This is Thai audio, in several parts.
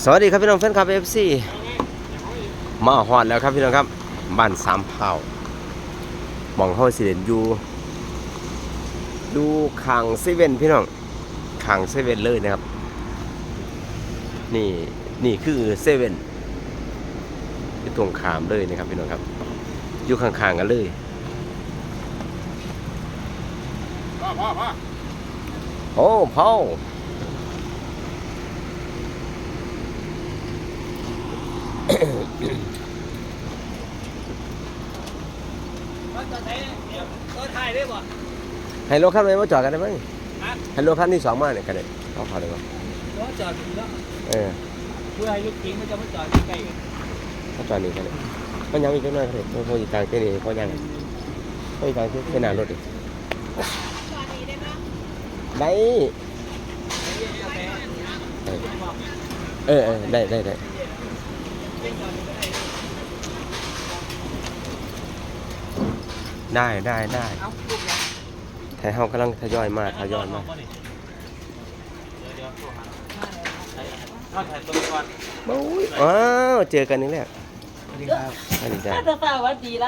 สวัสดีครับพี่น้องแฟนคลับเอฟซีมาฮอดแล้วครับพี่น้องครับบ้านสามเผาหมองเข้าสิเด่นอยู่ดูขางเซเว่นพี่น้องขางเซเว่นเลยนะครับ นี่นี่คือเซเว่นที่ตรงขามเลยนะครับพี่น้องครับ อยู่ข้างๆกันเลยพ่อพ่อพ่อโอ้เผา มันจะ ให้รถคันไหนมาจอดกันได้ไหมให้รถคันที่สองมาเนี่ยกันเลยเอาขาเลยว่รถจอดอยู่แล้วเออเพื่อให้ลูกกิ้งมันจะมาจอดใกล้กันเขาจอดนี่กันเลยมันยังมีเจ้าหน้าที่พออีกทางเส้นนี้พอยังพออีกทางเส้นหน้ารถดิได้เออเออได้ได้ได้ ได้ได้ได้เอ้าลูกยังไทยเฮากำลังทยอยมาทยอยมาเดี๋ยวเดี๋ยวโทรหาเอาถ่ายตัวก่อนบู๊ยว้าวเจอกันนี่แหละสวัสดีครับสวัสดีจ้าถ้าจะฝากวัดดีไร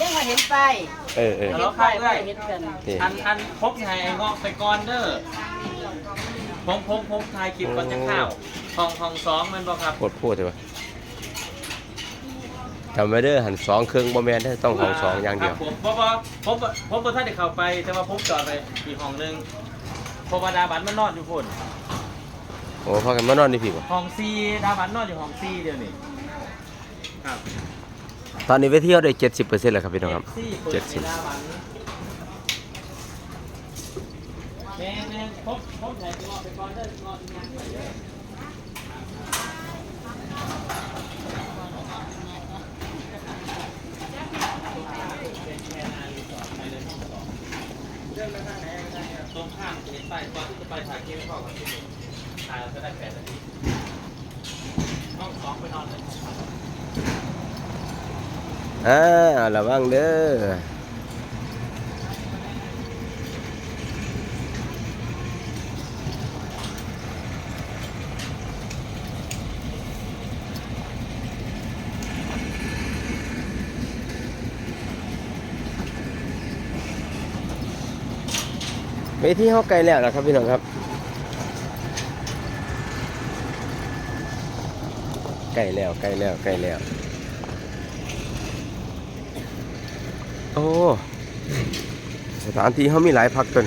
ยังมาเห็นไปเออเออเห็นไปไม่เห็นกันนี่อันอันพบไทยไอ้งอกไปก่อนเด้อผมผมผมถ่ายคลิปก่อนจะเข้าว ห้องห้องสองแมันบ่ครับโคตรพูดเลยวะจำไว้เด้อหันสองเครื่องบ่แมนได้อต้องของสองอย่างเดียว ครับผมเพราะว่าผมผมบ่ทันได้เข้าไป แต่ว่าผมจอดไปอีกห้องหนึงเพราะว่าดาบันมันนอนอยู่พุ่นโอ้พากันมานอนนี่พี่บ่ห้องซีดาบันนอนอยู่ห้องซีเดียวนี่ครับตอนนี้ไปเที่ยวได้เจ็ดสิบเปอร์เซ็นต์แล้วครับพี่น้องครับซี่เปิดเจ็ดสิบดาบันแม่แม่พบพบใส่ไปรอไปก่อนเด้อรอทีมงานไปเด้อ ตรงข้ามเห็นป้ายตอนที่จะไปถ่ายเกมไม่พอกันที่หนึ่งถ่ายแล้วก็ได้แปดนาทีห้องสองไปนอนเลยอ่าระวังเด้อ ไปที่ห้องไกลแล้วนะครับพี่น้องครับไกลแล้วไกลแล้วไกลแล้ว โอ้ สถานที่เขามีหลายพักตน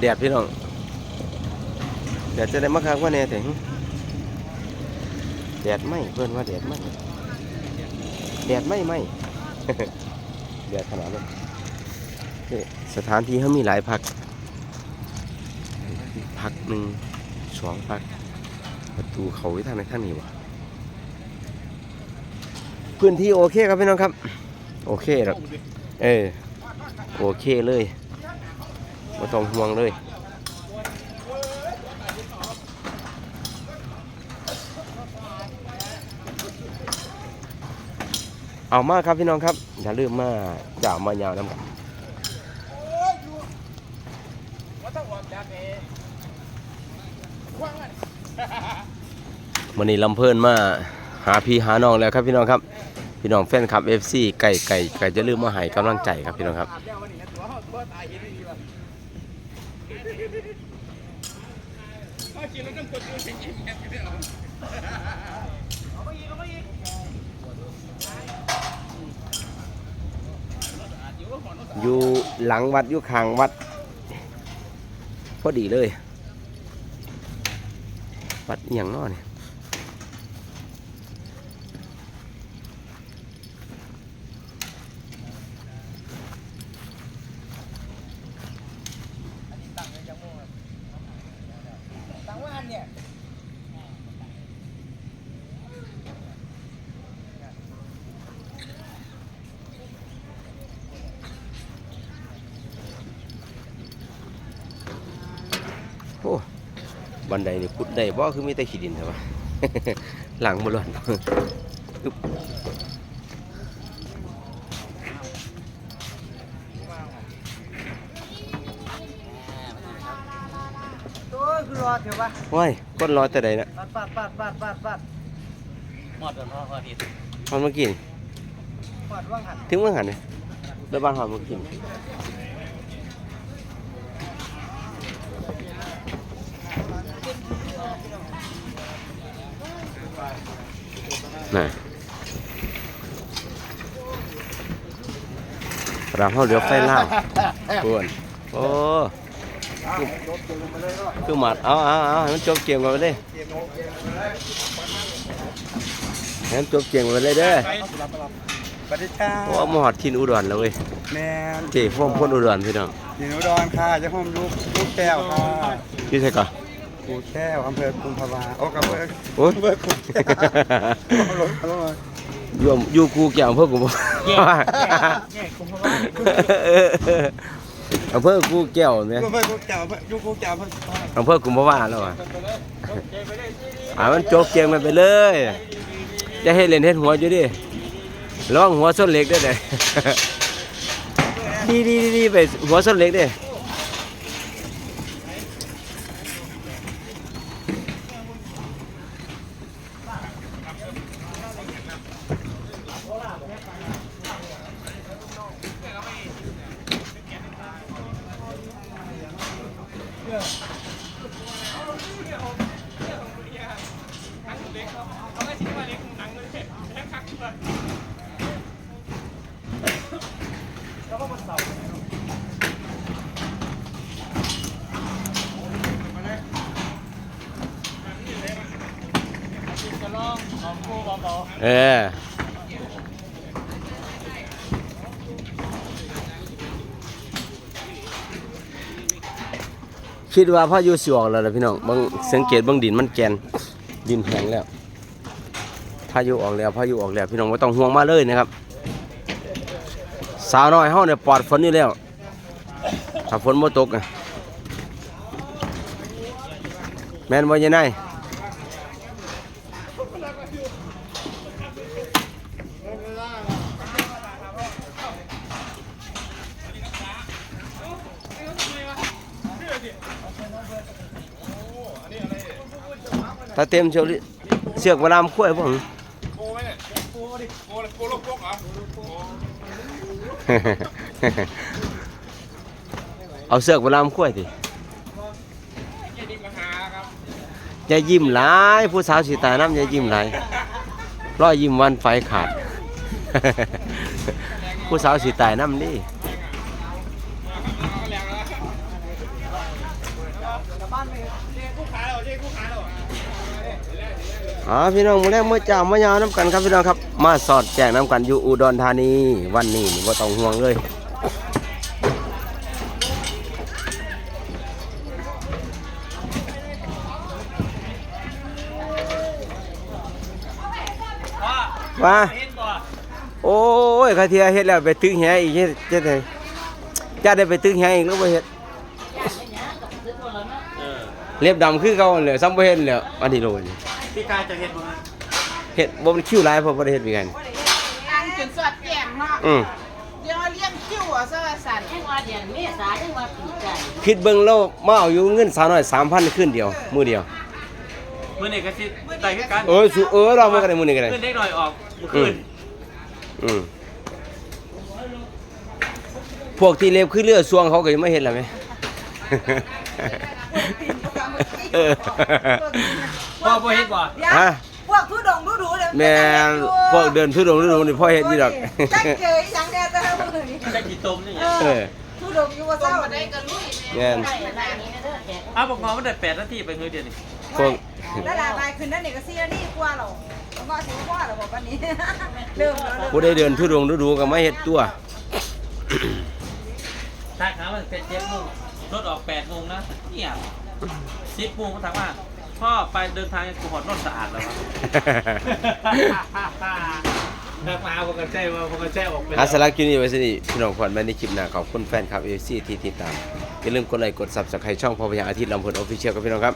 แดดพี่น้องแดดจะได้มาคักว่าแน่แต่หึแดดไหมเพื่อนว่าแดดไหมแดดไม่ไหมแดดขนาดนั้นสถานที่เขามีหลายพักพักหนึ่งสองพัก ประตูเขาไว้ทางไหนท่างนี้วะพื้นที่โอเคครับพี่น้องครับ โอเคหรอกเออโอเคเลย ไม่ต้องห่วงเลยเอามาครับพี่น้องครับ อย่าลืมมาจ่ามายาวน้ำกันวันนี้ลำเพลินมาหาพี่หาน้องแล้วครับพี่น้องครับ พี่น้องแฟนคลับ FC ไก่ไก่ไก่จะลืมมาให้กำลังใจครับพี่น้องครับ อยู่หลังวัดอยู่ข้างวัด พอดีเลย วัดอย่างน้อเนี่ย บันไดนี่ขุดได้บ่คือมีแต่ขี้ดินใช่ปะหลังบ่หล่อนอึ๊บตัวคือรอเถอะวะว้ายก้นรอแต่ใดนะปัดปัดปัดปัดปัดปัดหมดแล้วพ่อพอดีมันเมื่อกี้นี่ปัดว่างหันถึงเมื่อหันนี่เดินบ้านหอมเมื่อกี้ นี่น่ะเราเขาเหลือไฟล่างกวนโอ้คือคือหมัดเอาเอาเอาให้มันจบเกมกันไปเลยให้มันจบเกมกันไปเลยเด้อปฏิจ้าเพราะว่ามาหอดทินอุดรแล้วเว้ยแมนเจ๊พ่อมพ่นอุดรพี่น้องหินอุดรค่ะเจ้าพ่อมลูกลูกแก้วค่ะพี่ใช่ก่อน ปูแก้วอำเภอกุมภาวาโอ้อำเภอโอ้ยอำเภอกุมแก้วเอาลงเอาลงมาอยู่อยู่กูแก้วอำเภอกูบ่แย่แย่คุ้มเพราะว่าอำเภอกูแก้วเนี่ยอำเภอกุมแก้วอำเภอยุกุมแก้วอำเภออำเภอกุมภาวะแล้วอะอ่ามันจบเกมกันไปเลย จะให้เล่นเฮ็ดหัวอยู่ดิลองหัวส้นเหล็กได้เลยดีดีดีดีไปหัวส้นเหล็กเด้ จะลองของกู เออคิดว่าพายุสิออกแล้วล่ะพี่น้องบางสังเกตบางดินมันแกนดินแห้งแล้วพายุออกแล้วพายุออกแล้วพี่น้องไม่ต้องห่วงมาเลยนะครับ สาวน้อยเฮาเนี่ยปลอดฝนอยู่แล้วถ้าฝนบ่ตกอะแม่นบ่ยังไงถ้าเต็มเชียวเสือกเวลามคุ้ยบ่ หึเอาเสือกเวลามคุ้ยติอย่ายิ้มหลายผู้สาวสีตาน้ำอย่ายิ้มหลายรอยยิ้มวันไฟขาด ผู้สาวสีตายน้ำนี่ อ๋อพี่น้องมือแรกมื้อจ้ามือยาวน้ำกันครับพี่น้องครับ มาสอดแจกน้ำกันอยู่อุดรธานีวันนี้นี่บ่ต้องห่วงเลยว่าโอ้ยคาเทียเฮ็ดแล้วไปตึกแหอีกเฮ็ดเฮ็ดให้จะได้ไปตึกแหอีกแล้วบ่เฮ็ด เล็บดำคือเก่าหั่นแหล้วซ้ำบ่เฮ็ดแล้วอันนี้โลนี่พี่กายจะเห็นบ่ฮะเฮ็ดบ่มันคิวหลายเพราะบ่ได้เฮ็ดคือกันอันจนสอดแก้มเนาะอือเดี๋ยวเลี้ยงคิ้วอะซะว่าสั่นยังว่าเดือนเมษายังว่าปีไก่คิดเบิ่งแล้วมาเอาอยู่เงินสาวน้อย3,000คืนเดียวมื้อเดียวมื้อนี้ก็สิได้คือกันเออสุเออเรามากันได้มื้อนี้ก็ได้ขึ้นเล็กหน่อยออกมื้อคืนอืมพวกที่เล็บคือเลือดสวงเขาก็ยังไม่เห็นแล้วไหมเออ พ่อบ่เห็นบ่เดี๋ยวฮะ พวกทุดงทุดูเดี๋ยวแม่นพวกเดินทุดงทุดงนี่พ่อเห็นอยู่ดอก จักเจออีหยังแน่แต่มื้อนี้ได้กี่ตมนี่เอเอออทุดงอยู่ว่าเศร้าได้ก็ลุยแม่นไก่อะไรนี้นะเด้อแขกอ้าวบอกงอมันได้8นาทีไปเฮือเดียวนี่พวกแล้วลาบายขึ้นนั่นนี่ก็เสียนี่กว่าเราแล้วก็สิกว่าเราบอกวันนี้เริ่มแล้วเริ่มผู้ได้เดินทุดงทุดงก็ไม่เห็นตัว ถ้าขามันเป็น7โมงรถออก8โมงนะเงีย บ10โมงก็ถามว่า พ่อไปเดินทางกูหอดนนท์สะอาดแล้วครับ นักมาผมก็แจ้ว่าผมก็แจ้ออกไปอาสาระกินนี่ไว้สนิพี่น้องขวัญแม่ในคลิปหน้าขอบคุณแฟนคลับเอฟซีที่ติดตามอย่าลืมกดไลค์กดซับสไครต์ช่องพอพยาอาทิตย์ลำพูนออฟฟิเชียลครับพี่น้องครับ